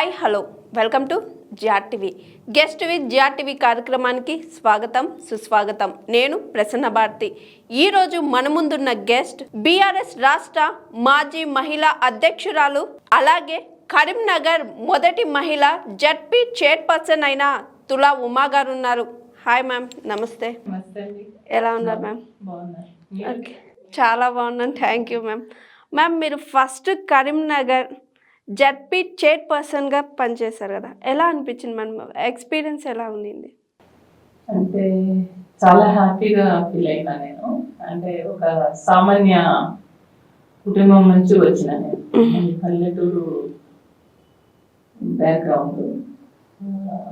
Hi hello welcome to G R TV guest with G R TV కార్యక్రమానికి స్వాగతం సుస్వాగతం. నేను ప్రసన్న భారతి. ఈరోజు మన ముందున్న గెస్ట్ బీఆర్ఎస్ రాష్ట్ర మాజీ మహిళా అధ్యక్షురాలు అలాగే కరీంనగర్ మొదటి మహిళ జడ్పీ చైర్పర్సన్ అయిన తులా ఉమా గారు ఉన్నారు. హాయ్ మ్యామ్ నమస్తే. ఎలా ఉన్నారు మ్యామ్ ఓకే చాలా బాగున్నాను. థ్యాంక్ యూ మ్యామ్ మ్యామ్ మీరు ఫస్ట్ కరీంనగర్ జడ్పీ చైర్పర్సన్గా పనిచేశారు కదా. ఎలా అనిపించింది మ్యామ్ ఎక్స్పీరియన్స్ ఎలా ఉండింది? అంటే చాలా హ్యాపీగా ఫీల్ అయినా నేను. అంటే ఒక సామాన్య కుటుంబం నుంచి వచ్చిన నేను. పల్లెటూరు బ్యాక్గ్రౌండ్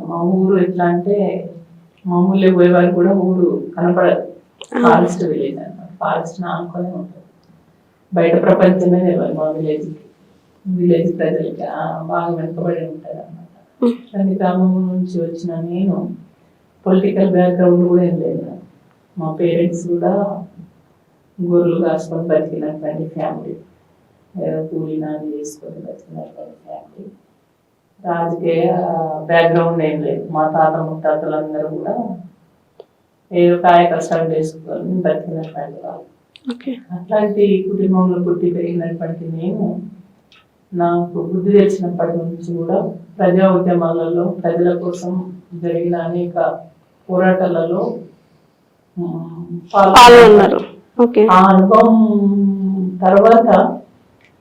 మా ఊరు ఎట్లా అంటే మామూలుగా పోయేవారు కూడా ఊరు కనపడదు ఫారెస్ట్ విలేజ్ అనమాట ఫారెస్ట్ ఆనుకొని ఉంటుంది. బయట ప్రపంచమే తెలియదు మా విలేజ్కి. విలేజ్ ప్రజలకి బాగా వెనుకబడి ఉంటుంది అనమాట కానీ గ్రామం నుంచి వచ్చిన నేను పొలిటికల్ బ్యాక్గ్రౌండ్ కూడా ఏం లేదు. మా పేరెంట్స్ కూడా గొర్రెలు కాసుకొని బతికినటువంటి ఫ్యామిలీ ఏదో కూలి నాని చేసుకొని బతికినటువంటి ఫ్యామిలీ రాజకీయ బ్యాక్గ్రౌండ్ ఏం లేదు. మా తాత ముత్తాతలందరూ కూడా ఏదో కాయ కష్టాలు చేసుకొని బతికినటువంటి వాళ్ళు. అట్లాంటి కుటుంబంలో పుట్టి పెరిగినటువంటి నేను నాకు బుద్ధి తెలిసినప్పటి నుంచి కూడా ప్రజా ఉద్యమాలలో ప్రజల కోసం జరిగిన అనేక పోరాటాలలో పాల్గొన్నారు. ఆ అనుభవం తర్వాత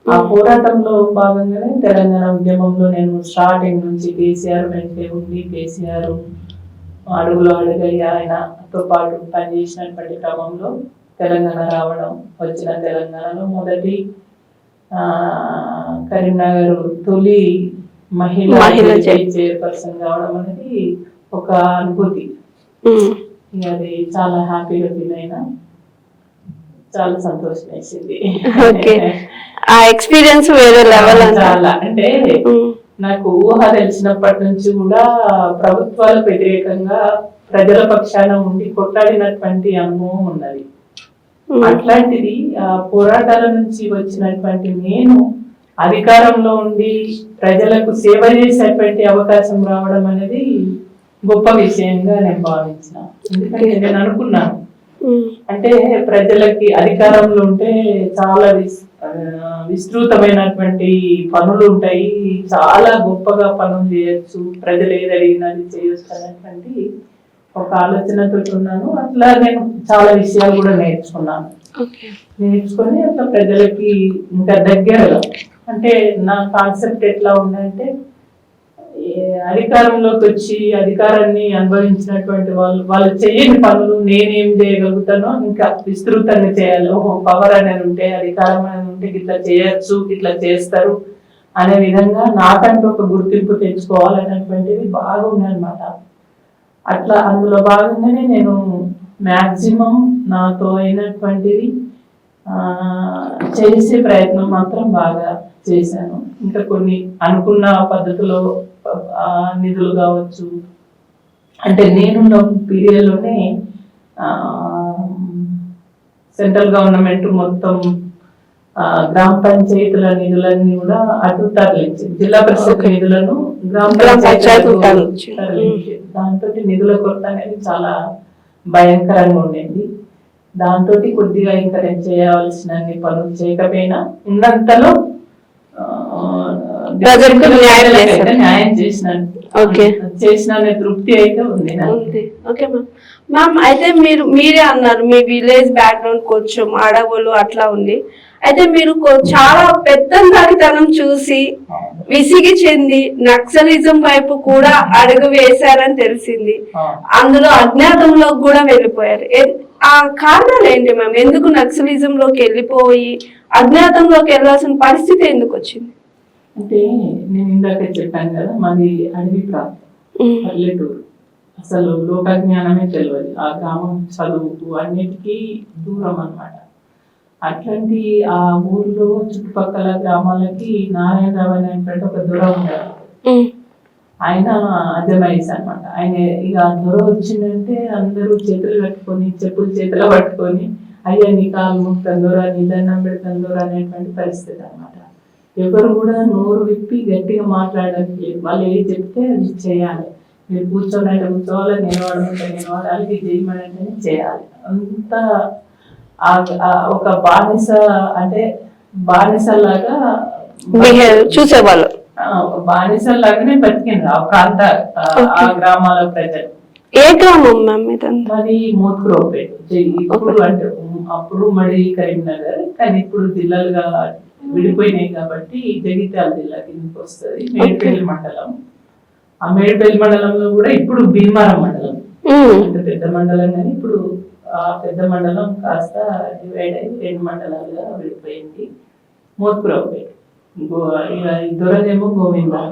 ఆ పోరాటంలో భాగంగానే తెలంగాణ ఉద్యమంలో నేను స్టార్టింగ్ నుంచి కేసీఆర్ వెంటే ఉండి కేసీఆర్ అడుగులో అడుగయ్య ఆయనతో పాటు పనిచేసినటువంటి క్రమంలో తెలంగాణ రావడం వచ్చిన తెలంగాణలో మొదటి కరీంనగర్ తొలి మహిళ మహిళ చైర్. చైర్పర్సన్ కావడం అనేది ఒక అనుభూతి. అది చాలా హ్యాపీగా ఫీల్ అయినా చాలా సంతోషం వేసింది. ఆ ఎక్స్పీరియన్స్ వేరే లెవెల్ అంట చాలా. అంటే నాకు ఊహ తెలిసినప్పటి నుంచి కూడా ప్రభుత్వాలకు వ్యతిరేకంగా ప్రజల పక్షాన ఉండి కొట్లాడినటువంటి అనుభవం ఉన్నది. అట్లాంటిది పోరాటాల నుంచి వచ్చినటువంటి నేను అధికారంలో ఉండి ప్రజలకు సేవ చేసేటువంటి అవకాశం రావడం అనేది గొప్ప విషయంగా నేను భావించిన. ఎందుకంటే నేను అనుకున్నాను. అంటే ప్రజలకి అధికారంలో ఉంటే చాలా విస్తృతమైనటువంటి పనులు ఉంటాయి. చాలా గొప్పగా పనులు చేయొచ్చు. ప్రజలు ఏది అడిగినా అది చేయొచ్చు అనేటువంటి ఒక ఆలోచనతో ఉన్నాను అట్లా నేను చాలా విషయాలు కూడా నేర్చుకున్నాను. నేర్చుకొని అట్లా ప్రజలకి ఇంకా దగ్గరగా అంటే నా కాన్సెప్ట్ ఎట్లా ఉందంటే అధికారంలోకి వచ్చి అధికారాన్ని అనుభవించినటువంటి వాళ్ళు వాళ్ళు చేయని పనులు నేనేం చేయగలుగుతానో ఇంకా విస్తృతంగా చేయాలి. ఓహో పవర్ అనేది ఉంటే అధికారం అనేది ఉంటే ఇట్లా చేయొచ్చు ఇట్లా చేస్తారు అనే విధంగా నాకంటూ ఒక గుర్తింపు తెచ్చుకోవాలనేటువంటిది బాగుంది అనమాట అట్లా అందులో భాగంగానే నేను మ్యాక్సిమం నాతో అయినటువంటిది చేసే ప్రయత్నం మాత్రం బాగా చేశాను. ఇంకా కొన్ని అనుకున్న పద్ధతిలో నిధులు కావచ్చు అంటే నేనున్న పీరియడ్లోనే సెంట్రల్ గవర్నమెంట్ మొత్తం గ్రామ పంచాయతీల నిధులన్నీ కూడా అటు తరలించింది జిల్లా పరిషత్ నిధులను గ్రామ తరలించి. తరలించి. దాంతో నిధుల కొరత అనేది చాలా భయంకరంగా ఉండేది. దాంతో కొద్దిగా ఇంకా చేయవలసిన పనులు చేయకపోయినా ఉన్నంతలో ప్రజలకు న్యాయం చేశారు. న్యాయం చేసినాను ఓకే. చేసిన తృప్తి అయితే ఉంది. ఓకే. మ్యామ్ మ్యామ్ అయితే మీరు మీరే అన్నారు మీ విలేజ్ బ్యాక్గ్రౌండ్ కొంచెం అడవులు అట్లా ఉంది. అయితే మీరు చాలా పెద్ద దారితనం చూసి విసిగి చెంది నక్సలిజం వైపు కూడా అడుగు వేశారని తెలిసింది. అందులో అజ్ఞాతంలో కూడా వెళ్ళిపోయారు. ఆ కారణాలు ఏంటి మ్యామ్ ఎందుకు నక్సలిజం లోకి వెళ్ళిపోయి అజ్ఞాతంలోకి వెళ్ళాల్సిన పరిస్థితి ఎందుకు వచ్చింది? అంటే నేను ఇందాక చెప్పాను కదా మాది అడవి ప్రాంతం. పల్లెటూరు. అసలు లోకజ్ఞానమే తెలియదు ఆ గ్రామం చదువు అన్నిటికీ దూరం అన్నమాట. అట్లాంటి ఆ ఊర్లో చుట్టుపక్కల గ్రామాలకి నారాయణరావు అనేటువంటి ఒక దొర ఉండేవారు ఆయన అజమైస్ అన్నమాట. ఆయన ఇక ఆ దొర వచ్చిందంటే అందరూ చేతులు కట్టుకొని చెప్పులు చేతులు పట్టుకొని అయ్యా నీ కాలు ముక్తం దొర నీ దండం పెడతాం దొర అనేటువంటి పరిస్థితి అన్నమాట. ఎవరు కూడా నోరు విప్పి గట్టిగా మాట్లాడడానికి లేదు వాళ్ళు ఏది చెప్తే అది చేయాలి. మీరు కూర్చొని అంటే కూర్చోవాలి నిలబడమంటే నిలబడాలి ఇది చేయమనంటేనే చేయాలి. అంత ఒక బానిస అంటే బానిసలాగా చూసేవాళ్ళు. బానిసలాగానే బతికిండ్రు ఆ ప్రాంత ఆ- గ్రామాల ప్రజలు. ఏ గ్రామం మ్యామ్ ఇదంతా మరి మోత్కురావుపేట ఇప్పుడు అంటే అప్పుడు మడి కరీంనగర్ కానీ ఇప్పుడు జిల్లాలుగా విడిపోయినాయి కాబట్టి జగిత్యాల జిల్లా కిందకి వస్తుంది. మేడిపల్లి మండలం. ఆ మేడిపల్లి మండలంలో కూడా ఇప్పుడు భీమారం మండలం. అంటే పెద్ద మండలం కానీ ఇప్పుడు ఆ పెద్ద మండలం కాస్త డివైడ్ అయ్యి రెండు మండలాలుగా విడిపోయింది. మోత్కురావుపేట గో దొరదేమో గోవిందా.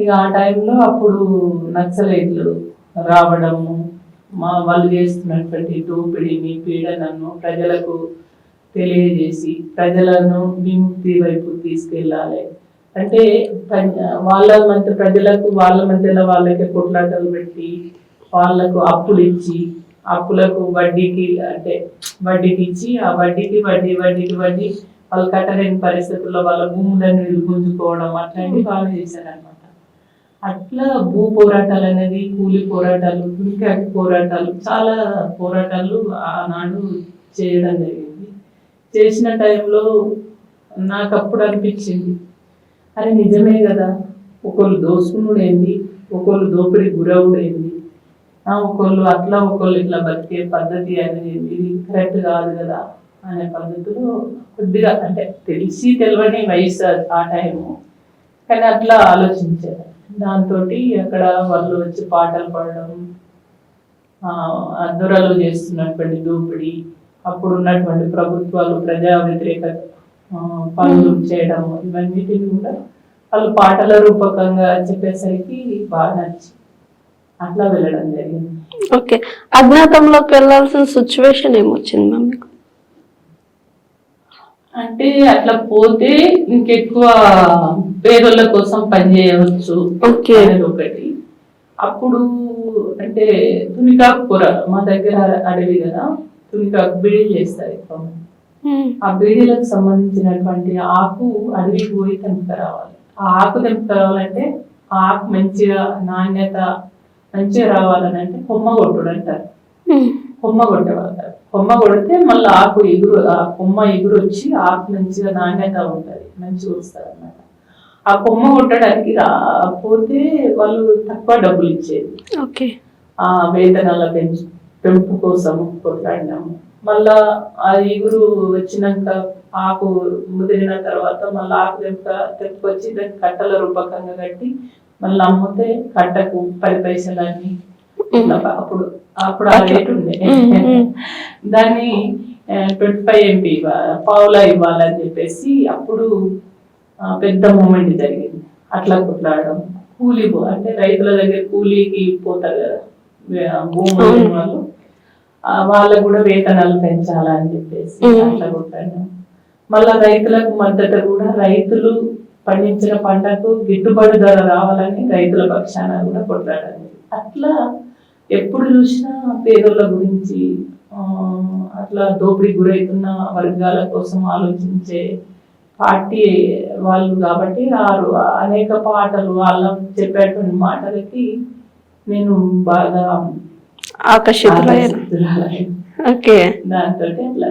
ఇక ఆ టైంలో అప్పుడు నక్సలైట్లు రావడము మా వాళ్ళు చేస్తున్నటువంటి దోపిడీని పీడనను ప్రజలకు తెలియజేసి ప్రజలను విముక్తి వైపు తీసుకెళ్ళాలి. అంటే వాళ్ళ మధ్య ప్రజలకు వాళ్ళ మధ్యలో వాళ్ళకి కొట్లాటలు పెట్టి వాళ్ళకు అప్పులు ఇచ్చి అప్పులకు వడ్డీకి అంటే వడ్డీకి ఇచ్చి ఆ వడ్డీకి వడ్డీ వడ్డీకి వడ్డీ వాళ్ళు కట్టలేని పరిస్థితుల్లో వాళ్ళ భూములను వీళ్ళు గుంజుకోవడం అట్లాంటివి వాళ్ళు చేశారనమాట అట్లా భూ పోరాటాలు అనేది కూలి పోరాటాలు దుర్గాటి పోరాటాలు చాలా పోరాటాలు ఆనాడు చేయడం జరిగింది. చేసిన టైంలో నాకు అప్పుడు అనిపించింది. అరే నిజమే కదా ఒకళ్ళు దోసుకునుడు ఏంది ఒకళ్ళు దోపిడి గురవుడు ఏంది ఒకళ్ళు అట్లా ఒకళ్ళు ఇట్లా బతికే పద్ధతి అనేది ఇది కరెక్ట్ కాదు కదా అనే పద్ధతిలో కొద్దిగా అంటే తెలిసి తెలియని వయసు ఆ టైము. కానీ అట్లా ఆలోచించారు దాంతో అక్కడ వాళ్ళు వచ్చి పాటలు పాడడం ఆ, చేస్తున్నటువంటి దోపిడీ అప్పుడు ఉన్నటువంటి ప్రభుత్వాలు ప్రజా వ్యతిరేక పనులు చేయడం ఇవన్నిటిని కూడా వాళ్ళు పాటల రూపకంగా చెప్పేసరికి బాగా నచ్చి అట్లా వెళ్ళడం జరిగింది. ఓకే. అజ్ఞాతంలోకి వెళ్ళాల్సిన సిచ్యువేషన్ ఏమొచ్చింది మ్యామ్ మీకు? అంటే అట్లా పోతే ఇంకెక్కువ పేదోళ్ళ కోసం పనిచేయవచ్చు ఓకే. అనేది ఒకటి. అప్పుడు అంటే తునికాకు కూర మా దగ్గర అడవి కదా. తునికాకు బీడీలు చేస్తారు ఎక్కువ. ఆ బీడీలకు సంబంధించినటువంటి ఆకు అడవికి పోయి తెంపుకురావాలి ఆ ఆకు తెంపుకురావాలంటే ఆ ఆకు మంచిగా నాణ్యత మంచిగా రావాలని అంటే కొమ్మ కొట్టుడు అంటారు. మ్మ్. కొమ్మ కొట్టేవాళ్ళు. కొమ్మ కొడితే మళ్ళీ ఆకు ఎగురు ఆ కొమ్మ ఎగురు వచ్చి ఆకు మంచిగా నాణ్యత ఉంటుంది. మంచిగా వస్తుంది అన్నమాట. ఆ కొమ్మ కొట్టడానికి రా- పోతే వాళ్ళు తక్కువ డబ్బులు ఇచ్చేది. ఓకే. ఆ వేతనాల పెంచు పెంపు కోసం కొట్లాడినాము. మళ్ళా ఆ ఎగురు వచ్చినాక ఆకు ముదిరిన తర్వాత మళ్ళీ ఆకు తెంప తెంపుకొచ్చి దాన్ని కట్టల రూపకంగా కట్టి మళ్ళీ అమ్మితే కట్టకు పది పైసలని అప్పుడు అప్పుడు ఆ రేటు ఉండే. దాన్ని ట్వంటీ ఫైవ్ ఎంపీ పావులా ఇవ్వాలని చెప్పేసి అప్పుడు పెద్ద మూమెంట్ జరిగింది. అట్లా కొట్లాడడం. కూలీ అంటే రైతుల దగ్గర కూలీకి పోతారు కదా లేని వాళ్ళు. వాళ్ళకు కూడా వేతనాలు పెంచాలని చెప్పేసి. అట్లా కొట్లాడడం మళ్ళా రైతులకు మద్దతు కూడా రైతులు పండించిన పంటకు గిట్టుబాటు ధర రావాలని రైతుల పక్షాన కూడా కొట్లాడాలి అట్లా ఎప్పుడు చూసినా పేదోళ్ళ గురించి అట్లా దోపిడీ గురవుతున్న వర్గాల కోసం ఆలోచించే పార్టీ వాళ్ళు కాబట్టి వారు అనేక పాటలు వాళ్ళ చెప్పేటువంటి మాటలకి నేను బాగా ఆకర్షితులయ్యారు. ఓకే. దాంతో అట్లా